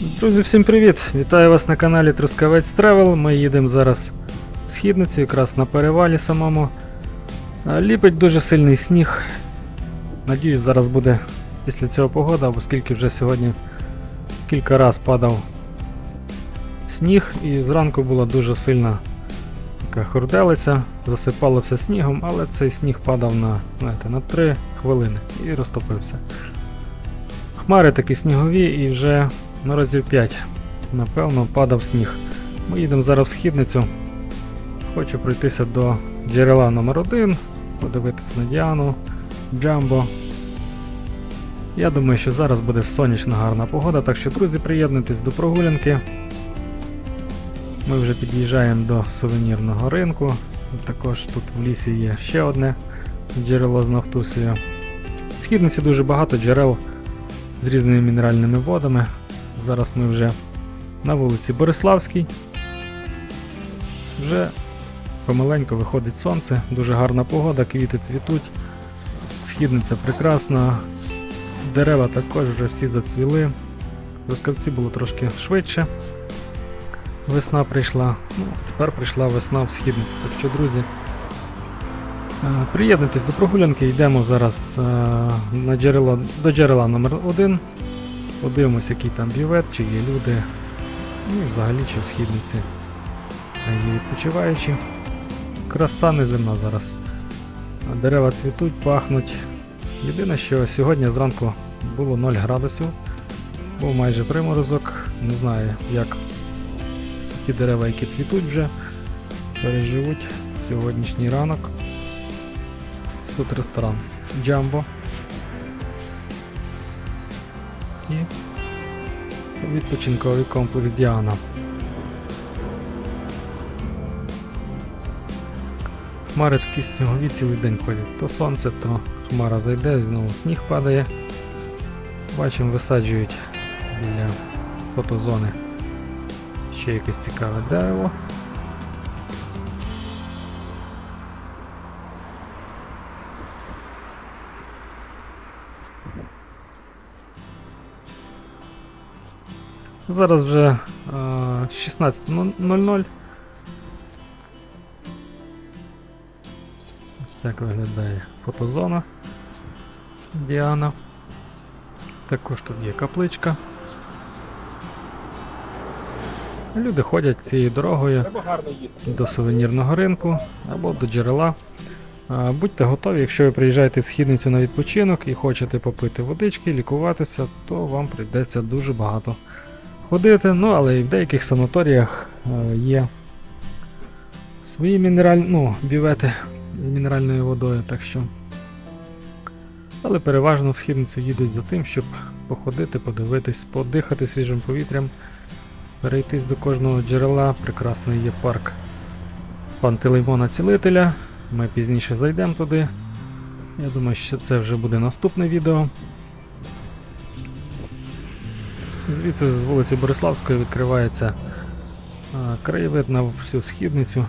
Друзі, всім привіт! Вітаю вас на каналі Трускавець Тревел. Ми їдемо зараз в східницю, якраз на перевалі самому. Ліпить дуже сильний сніг. Надіюсь, зараз буде після цього погода, оскільки вже сьогодні кілька разів падав сніг і зранку була дуже сильна така хурделиця, засипало все снігом, але цей сніг падав на, знаєте, на 3 хвилини і розтопився. Хмари такі снігові і вже на разів 5, напевно, падав сніг. Ми їдемо зараз в східницю. Хочу пройтися до джерела номер 1 подивитися на Діану, Джамбо. Я думаю, що зараз буде сонячна гарна погода, так що, друзі, приєднуйтесь до прогулянки. Ми вже під'їжджаємо до сувенірного ринку. Також тут в лісі є ще одне джерело з Нафтусією. В східниці дуже багато джерел з різними мінеральними водами. Зараз ми вже на вулиці Бориславській. Вже помаленьку виходить сонце, дуже гарна погода, квіти цвітуть. Східниця прекрасна. Дерева також вже всі зацвіли. В Трускавці було трошки швидше. Весна прийшла. Ну, тепер прийшла весна в східницю. Так що, друзі, е, приєднуйтесь до прогулянки, йдемо зараз е, на джерело, до джерела номер 1 Подивимось, який там бювет, чи є люди. Ну і взагалі чи в східниці є відпочиваючі. Краса неземна зараз. Дерева цвітуть, пахнуть. Єдине, що сьогодні зранку було 0 градусів, був майже приморозок. Не знаю, як ті дерева, які цвітуть вже, переживуть сьогоднішній ранок. Тут ресторан Джамбо. І відпочинковий комплекс Діана. Хмари такі снігові цілий день ходять. То сонце, то хмара зайде, знову сніг падає. Бачимо, висаджують біля фотозони ще якесь цікаве дерево. Зараз вже е, 16.00. Ось так виглядає фотозона Діана. Також тут є капличка. Люди ходять цією дорогою до сувенірного ринку або до джерела. Будьте готові, якщо ви приїжджаєте в східницю на відпочинок і хочете попити водички, лікуватися, то вам прийдеться дуже багато ходити. Ну, але і в деяких санаторіях е, є свої мінеральні, ну, бювети з мінеральною водою, так що. Але переважно в східницю їдуть за тим, щоб походити, подивитись, подихати свіжим повітрям, перейтись до кожного джерела. Прекрасний є парк Пантелеймона Цілителя. Ми пізніше зайдемо туди. Я думаю, що це вже буде наступне відео. Звідси з вулиці Бориславської відкривається краєвид на всю східницю.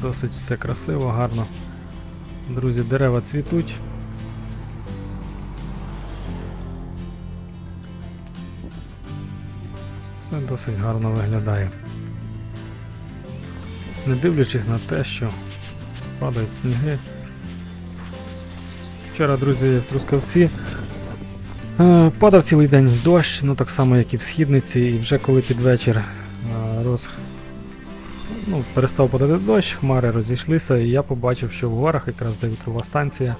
Досить все красиво, гарно. Друзі, дерева цвітуть. Все досить гарно виглядає. Не дивлячись на те, що падають сніги. Вчора, друзі, в Трускавці е, падав цілий день дощ, ну так само, як і в східниці, і вже коли під вечір е, роз... ну, перестав падати дощ, хмари розійшлися, і я побачив, що в горах, якраз де вітрова станція,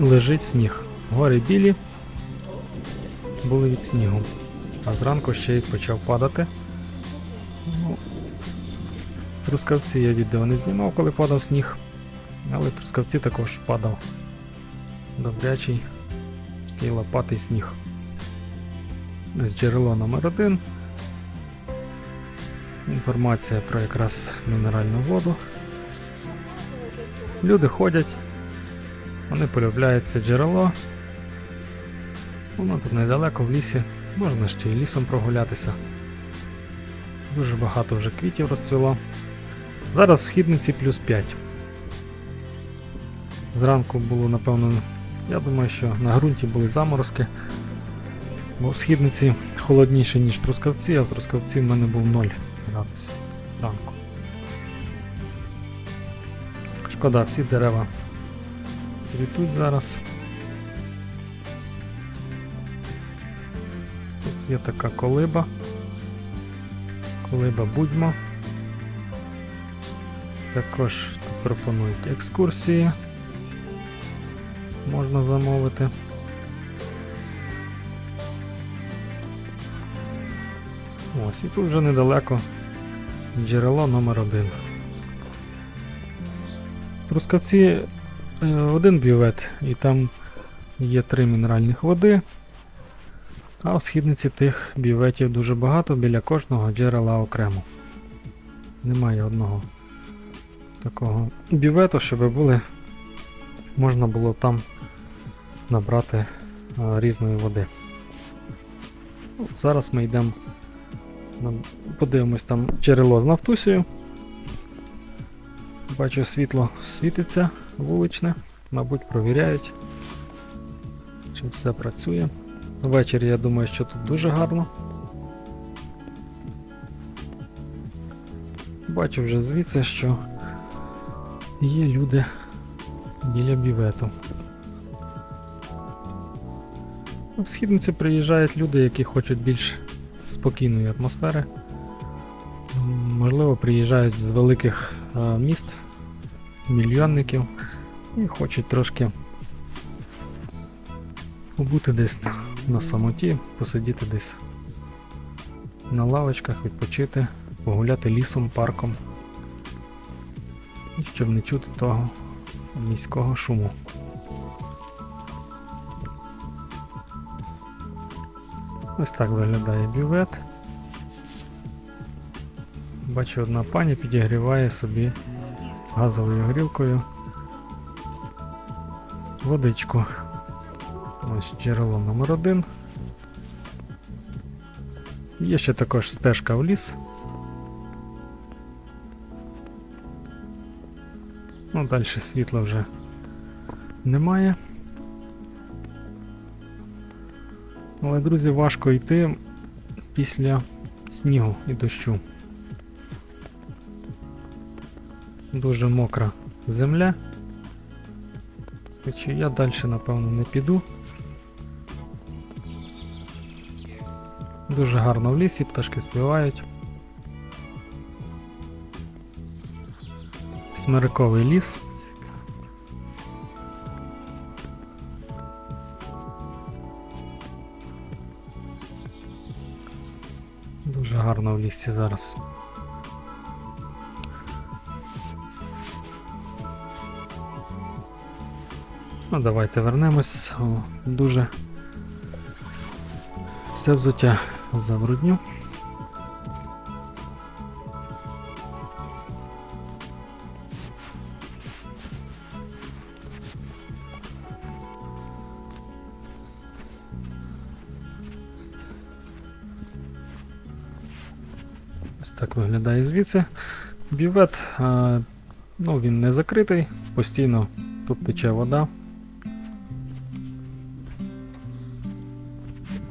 лежить сніг. Гори білі були від снігу. А зранку ще й почав падати. Ну, Трускавці я відео не знімав, коли падав сніг, але Трускавці також падав добрячий такий лопатий сніг. Ось джерело номер 1 Інформація про якраз мінеральну воду. Люди ходять, вони полюбляють це джерело. Воно тут недалеко в лісі, можна ще й лісом прогулятися. Дуже багато вже квітів розцвіло. Зараз в хідниці плюс 5. Зранку було, напевно, я думаю, що на ґрунті були заморозки. Бо в східниці холодніше, ніж Трускавці, а в Трускавці в мене був 0 градусів зранку. Шкода, всі дерева цвітуть зараз. Тут є така колиба. Колиба будьмо. Також тут пропонують екскурсії. Можна замовити. Ось, і тут вже недалеко джерело номер один. В Трускавці е, один бювет, і там є три мінеральних води. А у східниці тих бюветів дуже багато, біля кожного джерела окремо. Немає одного такого бювету, щоб були, можна було там набрати різної води. Зараз ми йдемо, подивимось там джерело з Нафтусею. Бачу, світло світиться вуличне, мабуть, провіряють, чи все працює. Ввечері я думаю, що тут дуже гарно. Бачу вже звідси, що є люди біля бівету. В східниці приїжджають люди, які хочуть більш спокійної атмосфери. Можливо, приїжджають з великих е, міст, мільйонників і хочуть трошки побути десь на самоті, посидіти десь на лавочках, відпочити, погуляти лісом, парком, щоб не чути того міського шуму. Ось так виглядає бювет. Бачу, одна пані підігріває собі газовою грілкою водичку. Ось джерело номер один. Є ще також стежка в ліс. Ну, далі світла вже немає. Але, друзі, важко йти після снігу і дощу. Дуже мокра земля. Що я далі, напевно, не піду. Дуже гарно в лісі, пташки співають. Смириковий ліс. Дуже в лісі зараз. Ну, давайте вернемось. Дуже все взуття забрудню. Ось так виглядає звідси. Бювет, ну він не закритий, постійно тут тече вода.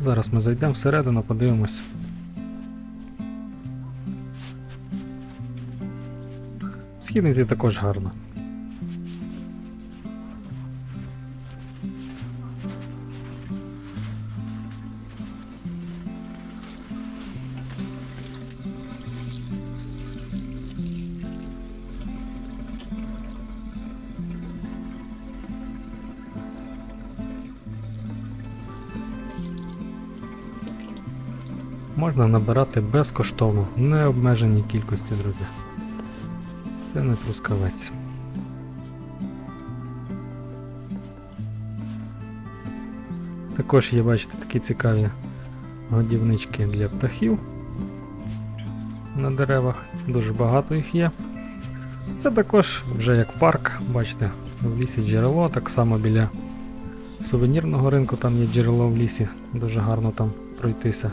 Зараз ми зайдемо всередину, подивимось. Східниці також гарно. Можна набирати безкоштовно, необмеженій кількості, друзі. Це не трускавець. Також є, бачите, такі цікаві годівнички для птахів на деревах. Дуже багато їх є. Це також вже як парк, бачите, в лісі джерело, так само біля сувенірного ринку там є джерело в лісі, дуже гарно там пройтися.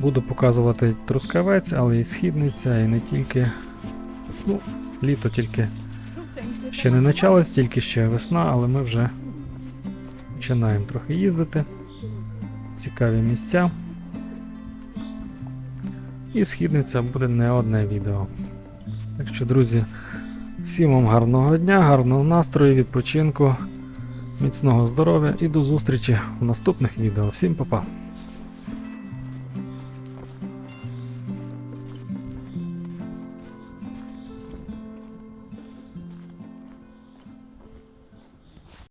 буду показувати Трускавець, але й східниця, і не тільки. Ну, літо тільки ще не почалось, тільки ще весна, але ми вже починаємо трохи їздити. Цікаві місця. І східниця буде не одне відео. Так що, друзі, всім вам гарного дня, гарного настрою, відпочинку, міцного здоров'я і до зустрічі в наступних відео. Всім па-па!